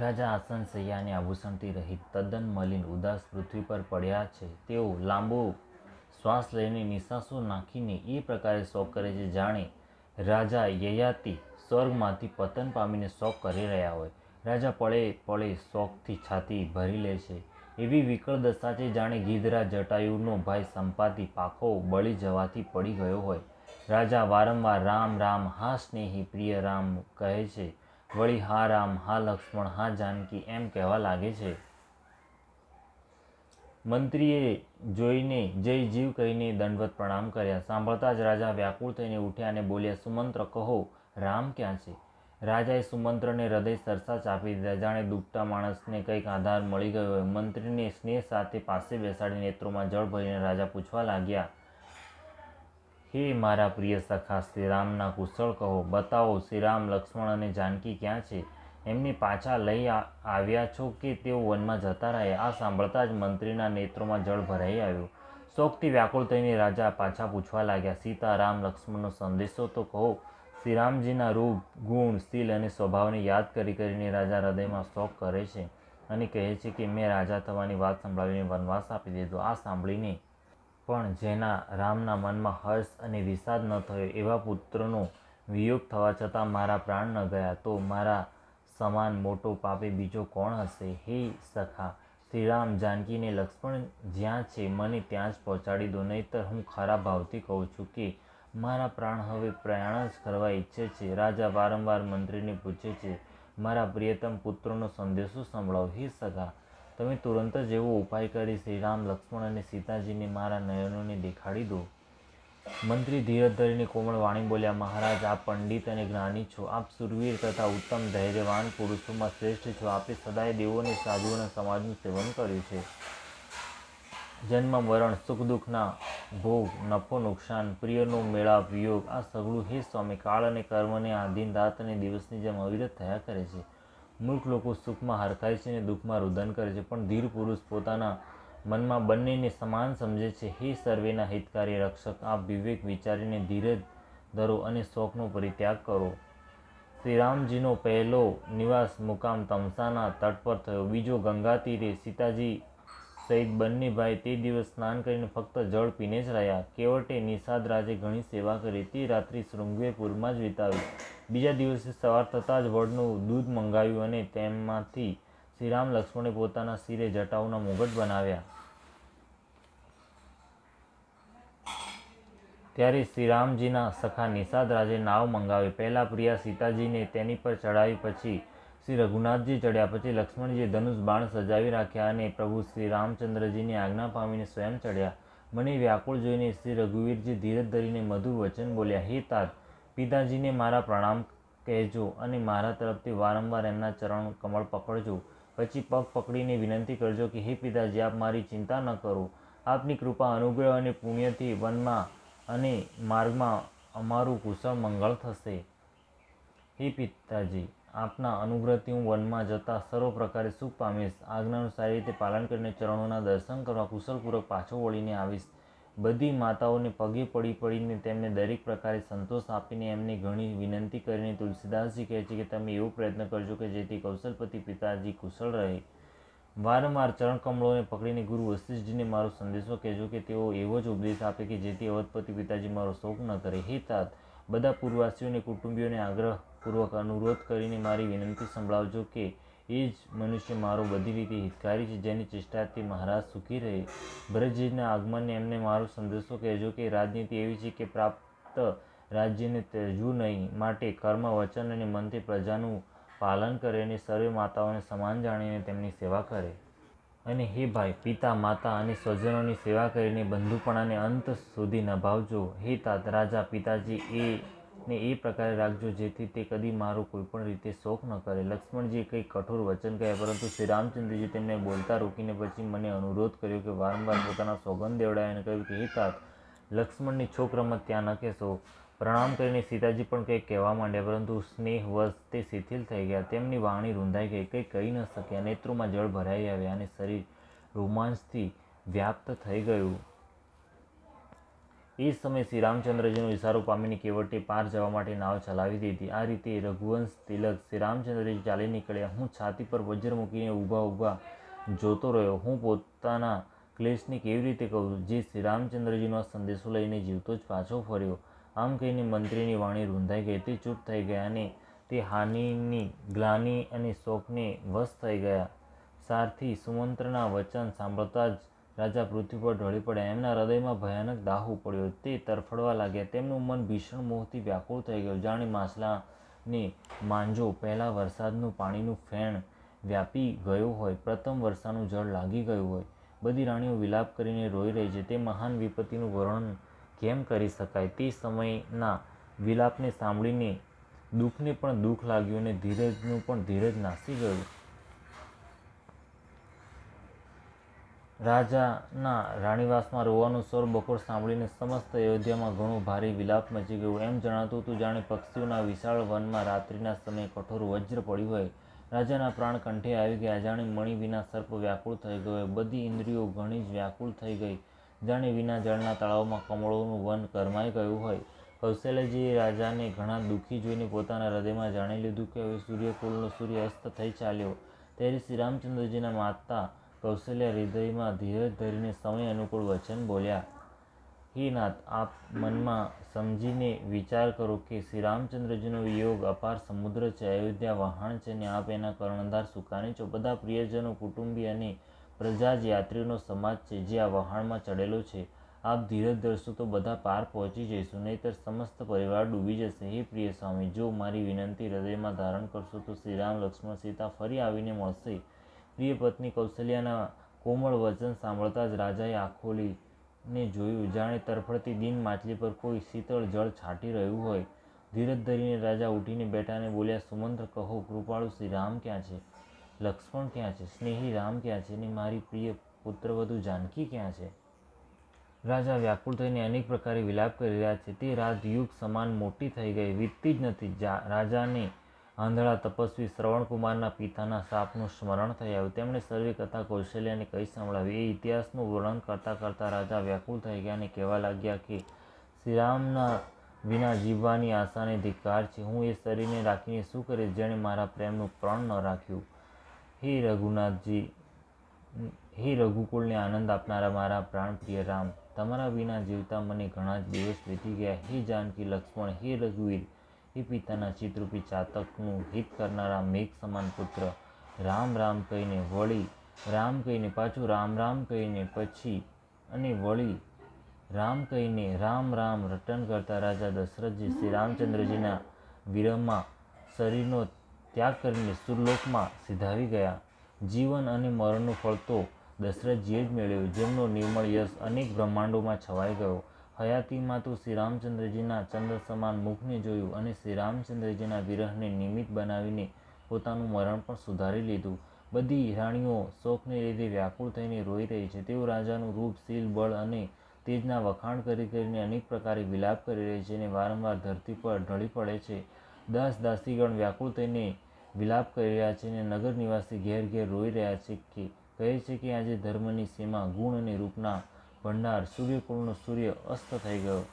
રાજા આસન સૈયાને આભૂષણથી રહિત તદ્દન મલિન ઉદાસ પૃથ્વી પર પડ્યા છે. તેઓ લાંબો શ્વાસ લઈને નિશાસો નાખીને એ પ્રકારે શોક કરે છે જાણે રાજા યયાતિ સ્વર્ગમાંથી પતન પામીને શોક કરી રહ્યા હોય. રાજા પળે પળે શોકથી છાતી ભરી લે છે. એવી વિકળ દશા છે જાણે ગીધરા જટાયુનો ભાઈ સંપાતી પાખો બળી જવાથી પડી ગયો હોય. રાજા વારંવાર રામ રામ, હા સ્નેહી પ્રિય રામ કહે છે. વળી હા રામ, હા લક્ષ્મણ, હા જાનકી એમ કહેવા લાગે છે. મંત્રીએ જોઈને જય જીવ કહીને દંડવત પ્રણામ કર્યા. સાંભળતા જ રાજા વ્યાકુળ થઈને ઉઠ્યા અને બોલ્યા, સુમંત્ર કહો, રામ ક્યાં છે? રાજાએ સુમંત્રને હૃદય સરસા ચાપી દીધા. જાણે ડૂબતા માણસને કંઈક આધાર મળી ગયો હોય. મંત્રીને સ્નેહ સાથે પાસે બેસાડી નેત્રોમાં જળ ભરીને રાજા પૂછવા લાગ્યા હે મારા પ્રિય સખા, શ્રીરામના કુશળ કહો, બતાવો શ્રીરામ, લક્ષ્મણ અને જાનકી ક્યાં છે? એમને પાછા લઈ આવ્યા છો કે તેઓ વનમાં જતા રહ્યા? આ સાંભળતા જ મંત્રીના નેત્રોમાં જળ ભરાઈ આવ્યું. શોકથી વ્યાકુળ થઈને રાજા પાછા પૂછવા લાગ્યા સીતા રામ લક્ષ્મણનો સંદેશો તો કહો. શ્રીરામજીના રૂપ, ગુણ, શીલ અને સ્વભાવને યાદ કરી કરીને રાજા હૃદયમાં શોક કરે છે અને કહે છે કે, મેં રાજા થવાની વાત સંભળાવીને વનવાસ આપી દીધો. આ સાંભળીને પણ જેના રામના મનમાં હર્ષ અને વિષાદ ન થયો એવા પુત્રનો વિયોગ થવા છતાં મારા પ્રાણ ન ગયા તો મારા સમાન મોટો પાપી બીજો કોણ હશે? હે સખા, શ્રીરામ જાનકીને લક્ષ્મણ જ્યાં છે મને ત્યાં જ પહોંચાડી દો, નહીતર હું ખરા ભાવથી કહું છું કે મારા પ્રાણ હવે પ્રયાણ જ કરવા ઈચ્છે છે. રાજા વારંવાર મંત્રીને પૂછે છે, મારા પ્રિયતમ પુત્રનો સંદેશો સંભળાવો. હે સખા તમે તુરંત જ એવો ઉપાય કરી શ્રીરામ લક્ષ્મણ અને સીતાજીને મારા નયનોને દેખાડી દો. મંત્રી ધીરજ ધરીને કોમળ વાણી બોલ્યા, મહારાજ, આપ પંડિત અને જ્ઞાની છો. આપ સુરવીર તથા ઉત્તમ ધૈર્યવાન પુરુષોમાં શ્રેષ્ઠ છો. આપે સદાય દેવોને સાધુઓના સમાજનું સેવન કર્યું છે. જન્મ, મરણ, સુખ દુઃખના ભોગ, નફો, નુકસાન, પ્રિયનો મેળાપ વિયોગ, આ સગળું હે સ્વામી કાળ અને કર્મને આધીન રાત અને દિવસની જેમ અવિરત થયા કરે છે. મૂર્ખ લોકો સુખમાં હરખાય છે અને દુઃખમાં રુદન કરે છે. પણ ધીર પુરુષ પોતાના મનમાં બંનેને સમાન સમજે છે. હે સર્વેના હિતકારી રક્ષક, આપ વિવેક વિચારીને ધીરજ ધરો અને શોખનો પરિત્યાગ કરો. શ્રીરામજીનો પહેલો નિવાસ મુકામ તમસાના તટ પર થયો. બીજો ગંગા તીરે સીતાજી સહિત બંને ભાઈ તે દિવસ સ્નાન કરીને ફક્ત જળ પીને જ રહ્યા. કેવટે નિષાદ રાજે ઘણી સેવા કરી. તે રાત્રિ શૃંગવેપુરમાં જ વિતાવી. બીજા દિવસે સવાર થતાં જ વડનું દૂધ મંગાવ્યું અને તેમાંથી શ્રીરામ લક્ષ્મણે પોતાના શિરે જટાઉના મુગટ બનાવ્યા. ત્યારે શ્રીરામજીના સખા નિષાદ રાજે નાવ મંગાવી. પહેલાં પ્રિયા સીતાજીને તેની પર ચડાવી પછી શ્રી રઘુનાથજી ચડ્યા પછી લક્ષ્મણજીએ ધનુષ બાણ સજાવી રાખ્યા અને પ્રભુ શ્રી રામચંદ્રજીની આજ્ઞા પામીને સ્વયં ચડ્યા મને વ્યાકુળ જોઈને શ્રી રઘુવીરજી ધીરજ ધરીને મધુર વચન બોલ્યા, હે તાત પિતાજીને મારા પ્રણામ કહેજો અને મારા તરફથી વારંવાર એમના ચરણ કમળ પકડજો. પછી પગ પકડીને વિનંતી કરજો કે, હે પિતાજી, આપ મારી ચિંતા ન કરો. આપની કૃપા, અનુગ્રહ અને પુણ્યથી વનમાં અને માર્ગમાં અમારું કુશળ મંગળ થશે. હે પિતાજી, આપના અનુગ્રહથી હું વનમાં જતાં સર્વ પ્રકારે સુખ પામીશ. આજ્ઞાનું સારી રીતે પાલન કરીને ચરણોના દર્શન કરવા કુશળપૂર્વક પાછો વળીને આવીશ. બધી માતાઓને પગે પડી પડીને તેમને દરેક પ્રકારે સંતોષ આપીને એમને ઘણી વિનંતી કરીને તુલસીદાસજી કહે છે કે તમે એવો પ્રયત્ન કરજો કે જેથી કૌશલપતિ પિતાજી કુશળ રહે. વારંવાર ચરણ કમળોને પકડીને ગુરુ વશિષ્ઠજીને મારો સંદેશો કહેજો કે તેઓ એવો જ ઉપદેશ આપે કે જેથી અવધપતિ પિતાજી મારો શોક ન કરે. હે તાત, બધા પૂર્વાસીઓને કુટુંબીઓને આગ્રહપૂર્વક અનુરોધ કરીને મારી વિનંતી સંભળાવજો કે એ જ મનુષ્ય મારો બધી રીતે હિતકારી છે, જેની ચેષ્ટાથી મહારાજ સુખી રહે. ભરતજીના આગમનને એમને મારો સંદેશો કહેજો કે રાજનીતિ એવી છે કે પ્રાપ્ત રાજ્યને ત્યજવું નહીં, માટે કર્મ, વચન અને મનથી પ્રજાનું પાલન કરે અને સર્વે માતાઓને સમાન જાણીને તેમની સેવા કરે. અને હે ભાઈ, પિતા, માતા અને સ્વજનોની સેવા કરીને બંધુપણાને અંત સુધી નભાવજો. હે તાત, રાજા, પિતાજી, એ ને એ પ્રકારે રાખજો, જેથી તે કદી મારો કોઈપણ રીતે શોખ ન કરે. લક્ષ્મણજીએ કંઈ કઠોર વચન કહ્યા, પરંતુ શ્રી રામચંદ્રજી તેમને બોલતા રોકીને પછી મને અનુરોધ કર્યો કે વારંવાર પોતાના સોગંદ દેવડાય અને કહ્યું કે, હે તાત, લક્ષ્મણની છોક રમત ત્યાં ન કહેશો. પ્રણામ કરીને સીતાજી પણ કંઈક કહેવા માંડ્યા, પરંતુ સ્નેહવશ તે શિથિલ થઈ ગયા. તેમની વાણી રૂંધાઈ ગઈ, કંઈ કહી ન શક્યા. નેત્રોમાં જળ ભરાઈ આવ્યા અને શરીર રોમાંચથી વ્યાપ્ત થઈ ગયું. એ સમયે શ્રી રામચંદ્રજીનો ઇશારો પામીને કેવટે પાર જવા માટે નાવ ચલાવી દીધી. આ રીતે રઘુવંશ તિલક શ્રી રામચંદ્રજી ચાલી નીકળ્યા. હું છાતી પર વજ્ર મૂકીને ઊભા ઊભા જોતો રહ્યો. હું પોતાના ક્લેશને કેવી રીતે કહું? જે શ્રી રામચંદ્રજીનો સંદેશો લઈને જીવતો જ પાછો ફર્યો. આમ કહીને મંત્રીની વાણી રૂંધાઈ ગઈ. તે ચૂપ થઈ ગયા અને તે હાનિની, ગ્લાની અને શોકને વશ થઈ ગયા. સારથી સુમંત્રના વચન સાંભળતા જ રાજા પૃથ્વી પર ઢળી પડ્યા. એમના હૃદયમાં ભયાનક દાહ ઉપડ્યો તે તરફડવા લાગ્યા. તેમનું મન ભીષણ મોહથી વ્યાકુળ થઈ ગયું. જાણે માછલાને માંજો પહેલાં વરસાદનું પાણીનું ફેણ વ્યાપી ગયું હોય, પ્રથમ વર્ષાનું જળ લાગી ગયું હોય. બધી રાણીઓ વિલાપ કરીને રોઈ રહી છે. તે મહાન વિપત્તિનું વર્ણન કેમ કરી શકાય? તે સમયના વિલાપને સાંભળીને દુઃખને પણ દુઃખ લાગ્યું અને ધીરજનું પણ ધીરજ નાસી ગયું. રાજાના રાણીવાસમાં રોવાનું સ્વર બકોર સાંભળીને સમસ્ત અયોધ્યામાં ઘણું ભારે વિલાપ મચી ગયું. એમ જણાતું હતું, જાણે પક્ષીઓના વિશાળ વનમાં રાત્રિના સમયે કઠોર વજ્ર પડ્યું હોય. રાજાના પ્રાણ કંઠે આવી ગયા. જાણે મણી વિના સર્પ વ્યાકુળ થઈ ગયો બધી ઇન્દ્રિયો ઘણી જ વ્યાકુળ થઈ ગઈ. જાણે વિના જળના તળાવમાં કમળોનું વન કરમાઈ ગયું હોય. કૌશલ્યજીએ રાજાને ઘણા દુઃખી જોઈને પોતાના હૃદયમાં જાણી લીધું કે હવે સૂર્યકુલનો સૂર્ય અસ્ત થઈ ચાલ્યો. ત્યારે શ્રી રામચંદ્રજીના માતા કૌશલ્ય હૃદયમાં ધીરજ ધરીને સમય અનુકૂળ વચન બોલ્યા હે નાથ આપ મનમાં સમજીને વિચાર કરો કે શ્રી રામચંદ્રજીનો વિયોગ અપાર સમુદ્ર છે, અયોધ્યા વહાણ છે ને આપ એના કર્ણધાર સુકાની છો. બધા પ્રિયજનો, કુટુંબી અને પ્રજા જ યાત્રીઓનો સમાજ છે જે આ વહાણમાં ચડેલો છે. આપ ધીરજ ધરશો તો બધા પાર પહોંચી જઈશું, નહીંતર સમસ્ત પરિવાર ડૂબી જશે. હે પ્રિય સ્વામી, જો મારી વિનંતી હૃદયમાં ધારણ કરશો તો શ્રીરામ લક્ષ્મણ, સીતા ફરી આવીને મળશે. પ્રિય પત્ની કૌશલ્યાના કોમળ વચન સાંભળતા જ રાજાએ આંખોલીને જોયું. જાણે તરફડતી દિન માછલી પર કોઈ શીતળ જળ છાંટી રહ્યું હોય. ધીરજ ધરીને રાજા ઉઠીને બેઠા બોલ્યા, સુમંત્ર કહો, કૃપાળુ શ્રી રામ ક્યાં છે? લક્ષ્મણ ક્યાં છે? સ્નેહી રામ ક્યાં છે? ને મારી પ્રિય પુત્રવધુ જાનકી ક્યાં છે? રાજા વ્યાકુળ થઈને અનેક પ્રકારે વિલાપ કરી રહ્યા છે. તે રાજયુગ સમાન મોટી થઈ ગઈ. વીતતી જ નથી. જા, રાજાને આંધળા તપસ્વી શ્રવણકુમારના પિતાના શાપનું સ્મરણ થઈ આવ્યું. તેમણે સર્વે કથા કૌશલ્યાને કહી સંભળાવી? એ ઇતિહાસનું વર્ણન કરતાં કરતાં રાજા વ્યાકુળ થઈ ગયા અને કહેવા લાગ્યા કે, શ્રીરામના વિના જીવવાની આશાને ધિકાર છે. હું એ શરીરને રાખીને શું કરીશ જેણે મારા પ્રેમનું પ્રણ ન રાખ્યું? હે રઘુનાથજી, હે રઘુકુળને આનંદ આપનારા મારા પ્રાણપ્રિય રામ, તમારા વિના જીવતા મને ઘણા જ દિવસ વીતી ગયા. હે જાનકી લક્ષ્મણ, હે રઘુવીર એ પિતાના ચિત્રરૂપી ચાતકનું હિત કરનારા મેઘ સમાન પુત્ર રામ રામ કહીને વળી, રામ કહીને પાછું, રામ રામ કહીને પછી અને વળી, રામ કહીને રામ રામ રટન કરતા રાજા દશરથજી શ્રી રામચંદ્રજીના વિરહમાં શરીરનો ત્યાગ કરીને સુરલોકમાં સિધાવી ગયા. જીવન અને મરણનું ફળ તો દશરથજીએ જ મેળવ્યું, જેમનો નિર્મળ યશ અનેક બ્રહ્માંડોમાં છવાઈ ગયો. હયાતીમાં તો શ્રી રામચંદ્રજીના ચંદ્ર સમાન મુખને જોયું અને શ્રી રામચંદ્રજીના વિરહને નિમિત્ત બનાવીને પોતાનું મરણ પણ સુધારી લીધું. બધી રાણીઓ શોકને લીધે વ્યાકુળ થઈને રોઈ રહી છે. તેઓ રાજાનું રૂપ, શીલ, બળ અને તેજના વખાણ કરી કરીને અનેક પ્રકારે વિલાપ કરી રહી છે અને વારંવાર ધરતી પર ઢળી પડે છે. દાસ દાસીગણ વ્યાકુળ થઈને વિલાપ કરી રહ્યા છે અને નગર નિવાસી ઘેર ઘેર રોઈ રહ્યા છે કે, કહે છે કે આજે ધર્મની સીમા ગુણ અને રૂપના ભંડાર, સૂર્યકુળનો સૂર્ય અસ્ત થઈ ગયો.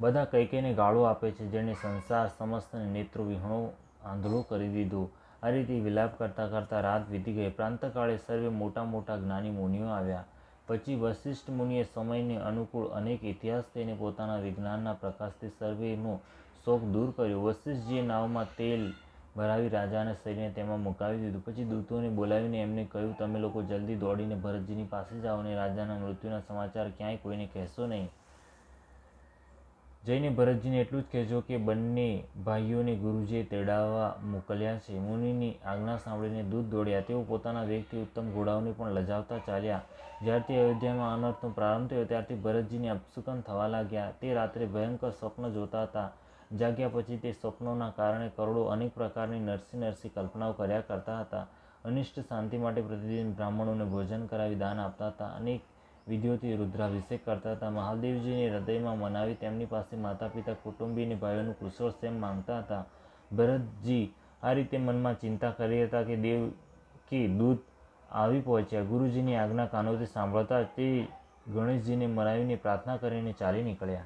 બધા કઈ કઈને ગાળો આપે છે જેણે સંસાર સમસ્તને નેત્રો વિહણો આંધળો કરી દીધો. આ રીતે વિલાપ કરતાં કરતાં રાત વીતી ગઈ. પ્રાંતકાળે સર્વે મોટા મોટા જ્ઞાની મુનિઓ આવ્યા. પછી વશિષ્ઠ મુનિએ સમયને અનુકૂળ અનેક ઇતિહાસ તેને પોતાના વિજ્ઞાનના પ્રકાશથી સર્વેનો શોક દૂર કર્યો. વશિષ્ઠજીએ નાવમાં તેલ ભરાવી રાજાના શરીરને તેમાં મુકાવી દીધું. પછી દૂતોને બોલાવીને એમને કહ્યું, તમે લોકો જલ્દી દોડીને ભરતજીની પાસે જાઓ અને રાજાના મૃત્યુના સમાચાર ક્યાંય કોઈને કહેશો નહીં. જઈને ભરતજીને એટલું જ કહેજો કે બંને ભાઈઓને ગુરુજીએ તેડાવવા મોકલ્યા છે. મુનિની આજ્ઞા સાંભળીને દૂધ દોડ્યા. તેઓ પોતાના વેગથી ઉત્તમ ઘોડાઓને પણ લજાવતા ચાલ્યા. જ્યારથી અયોધ્યામાં અનર્થનો પ્રારંભ થયો, ત્યારથી ભરતજીને અપસુકન થવા લાગ્યા. તે રાત્રે ભયંકર સ્વપ્ન જોતા હતા. જાગ્યા પછી તે સ્વપ્નોના કારણે કરોડો અનેક પ્રકારની નરસી નરસી કલ્પનાઓ કર્યા કરતા હતા. અનિષ્ટ શાંતિ માટે પ્રતિદિન બ્રાહ્મણોને ભોજન કરાવી દાન આપતા હતા. અનેક વિધિઓથી રુદ્રાભિષેક કરતા હતા. મહાદેવજીને હૃદયમાં મનાવી તેમની પાસે માતા પિતા કુટુંબી અને ભાઈઓનું કુશળ સેમ માંગતા હતા. ભરતજી આ રીતે મનમાં ચિંતા કરી હતા કે દેવ કે દૂત આવી પહોંચ્યા. ગુરુજીની આજ્ઞા કાનોથી સાંભળતા તે ગણેશજીને મનાવીને પ્રાર્થના કરીને ચાલી નીકળ્યા.